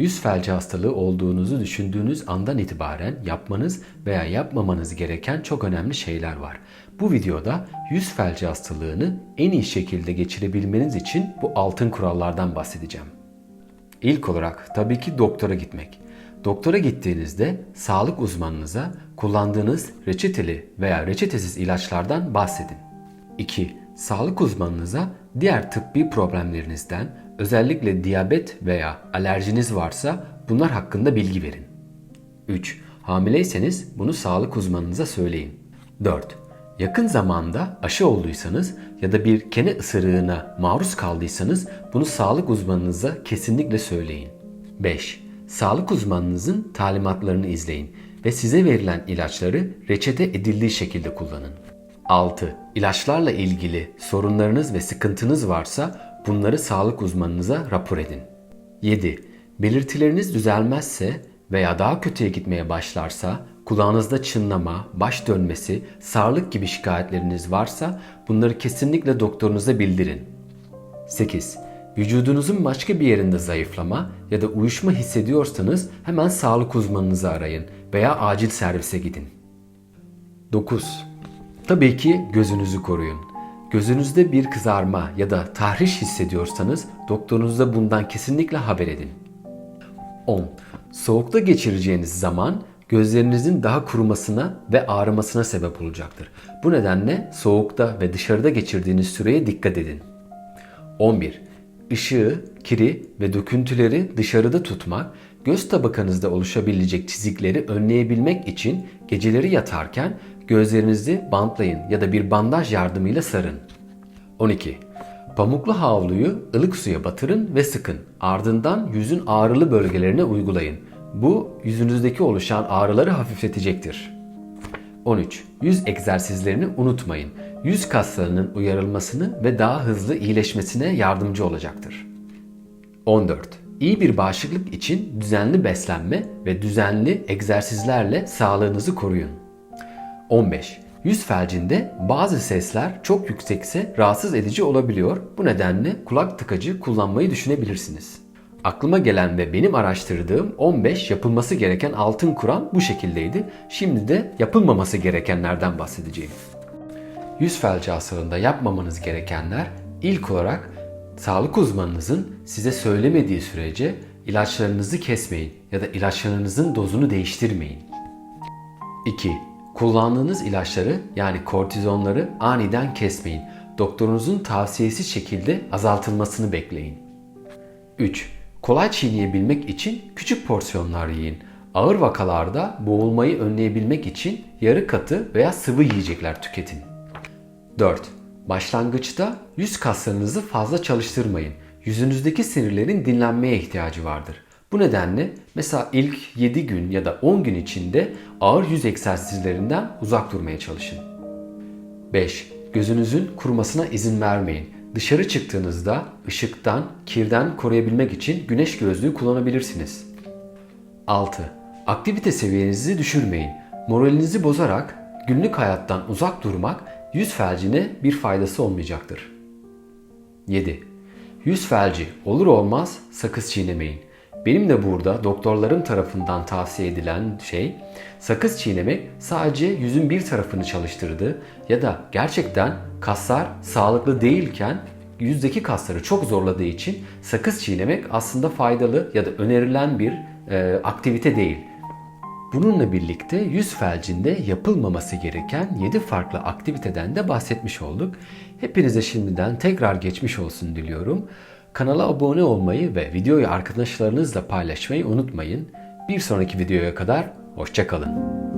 Yüz felci hastalığı olduğunuzu düşündüğünüz andan itibaren yapmanız veya yapmamanız gereken çok önemli şeyler var. Bu videoda yüz felci hastalığını en iyi şekilde geçirebilmeniz için bu altın kurallardan bahsedeceğim. İlk olarak tabii ki doktora gitmek. Doktora gittiğinizde sağlık uzmanınıza kullandığınız reçeteli veya reçetesiz ilaçlardan bahsedin. 2. Sağlık uzmanınıza diğer tıbbi problemlerinizden, özellikle diyabet veya alerjiniz varsa bunlar hakkında bilgi verin. 3. Hamileyseniz bunu sağlık uzmanınıza söyleyin. 4. Yakın zamanda aşı olduysanız ya da bir kene ısırığına maruz kaldıysanız bunu sağlık uzmanınıza kesinlikle söyleyin. 5. Sağlık uzmanınızın talimatlarını izleyin ve size verilen ilaçları reçete edildiği şekilde kullanın. 6. İlaçlarla ilgili sorunlarınız ve sıkıntınız varsa bunları sağlık uzmanınıza rapor edin. 7. Belirtileriniz düzelmezse veya daha kötüye gitmeye başlarsa, kulağınızda çınlama, baş dönmesi, sarlık gibi şikayetleriniz varsa bunları kesinlikle doktorunuza bildirin. 8. Vücudunuzun başka bir yerinde zayıflama ya da uyuşma hissediyorsanız hemen sağlık uzmanınızı arayın veya acil servise gidin. 9. Tabii ki gözünüzü koruyun. Gözünüzde bir kızarma ya da tahriş hissediyorsanız doktorunuza bundan kesinlikle haber edin. 10. Soğukta geçireceğiniz zaman gözlerinizin daha kurumasına ve ağrımasına sebep olacaktır. Bu nedenle soğukta ve dışarıda geçirdiğiniz süreye dikkat edin. 11. Işığı, kiri ve döküntüleri dışarıda tutmak, göz tabakanızda oluşabilecek çizikleri önleyebilmek için geceleri yatarken gözlerinizi bantlayın ya da bir bandaj yardımıyla sarın. 12. Pamuklu havluyu ılık suya batırın ve sıkın. Ardından yüzün ağrılı bölgelerine uygulayın. Bu yüzünüzdeki oluşan ağrıları hafifletecektir. 13. Yüz egzersizlerini unutmayın. Yüz kaslarının uyarılmasını ve daha hızlı iyileşmesine yardımcı olacaktır. 14. İyi bir bağışıklık için düzenli beslenme ve düzenli egzersizlerle sağlığınızı koruyun. 15. Yüz felcinde bazı sesler çok yüksekse rahatsız edici olabiliyor. Bu nedenle kulak tıkacı kullanmayı düşünebilirsiniz. Aklıma gelen ve benim araştırdığım 15 yapılması gereken altın kural bu şekildeydi. Şimdi de yapılmaması gerekenlerden bahsedeceğim. Yüz felci hastalığında yapmamanız gerekenler ilk olarak sağlık uzmanınızın size söylemediği sürece ilaçlarınızı kesmeyin ya da ilaçlarınızın dozunu değiştirmeyin. 2. Kullandığınız ilaçları yani kortizonları aniden kesmeyin. Doktorunuzun tavsiyesi şekilde azaltılmasını bekleyin. 3. Kolay çiğneyebilmek için küçük porsiyonlar yiyin. Ağır vakalarda boğulmayı önleyebilmek için yarı katı veya sıvı yiyecekler tüketin. 4. Başlangıçta yüz kaslarınızı fazla çalıştırmayın. Yüzünüzdeki sinirlerin dinlenmeye ihtiyacı vardır. Bu nedenle mesela ilk 7 gün ya da 10 gün içinde ağır yüz egzersizlerinden uzak durmaya çalışın. 5. Gözünüzün kurumasına izin vermeyin. Dışarı çıktığınızda ışıktan, kirden koruyabilmek için güneş gözlüğü kullanabilirsiniz. 6. Aktivite seviyenizi düşürmeyin. Moralinizi bozarak günlük hayattan uzak durmak yüz felcine bir faydası olmayacaktır. 7. Yüz felci olur olmaz sakız çiğnemeyin. Benim de burada doktorların tarafından tavsiye edilen şey sakız çiğnemek sadece yüzün bir tarafını çalıştırdığı ya da gerçekten kaslar sağlıklı değilken yüzdeki kasları çok zorladığı için sakız çiğnemek aslında faydalı ya da önerilen bir e, aktivite değil. Bununla birlikte yüz felcinde yapılmaması gereken 7 farklı aktiviteden de bahsetmiş olduk. Hepinize şimdiden tekrar geçmiş olsun diliyorum. Kanala abone olmayı ve videoyu arkadaşlarınızla paylaşmayı unutmayın. Bir sonraki videoya kadar hoşçakalın.